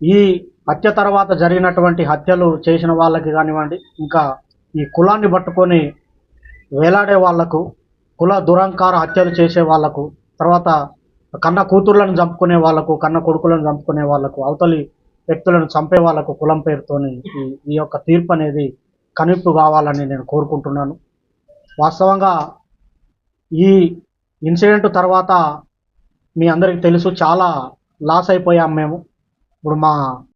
ఈ హత్య తర్వాత జరిగినటువంటి హత్యలు చేసిన వాళ్ళకి కానివ్వండి ఇంకా ఈ కులాన్ని పట్టుకొని వేలాడే వాళ్ళకు కుల దురంకార హత్యలు చేసే వాళ్ళకు తర్వాత కన్న కూతుర్లను చంపుకునే వాళ్ళకు కన్న కొడుకులను చంపుకునే వాళ్ళకు అవతలి వ్యక్తులను చంపే వాళ్ళకు కులం పేరుతోని ఈ ఈ యొక్క తీర్పు అనేది కనిప్పు కావాలని నేను కోరుకుంటున్నాను. వాస్తవంగా ఈ ఇన్సిడెంట్ తర్వాత మీ అందరికీ తెలుసు చాలా లాస్ అయిపోయాం మేము. ఇప్పుడు మా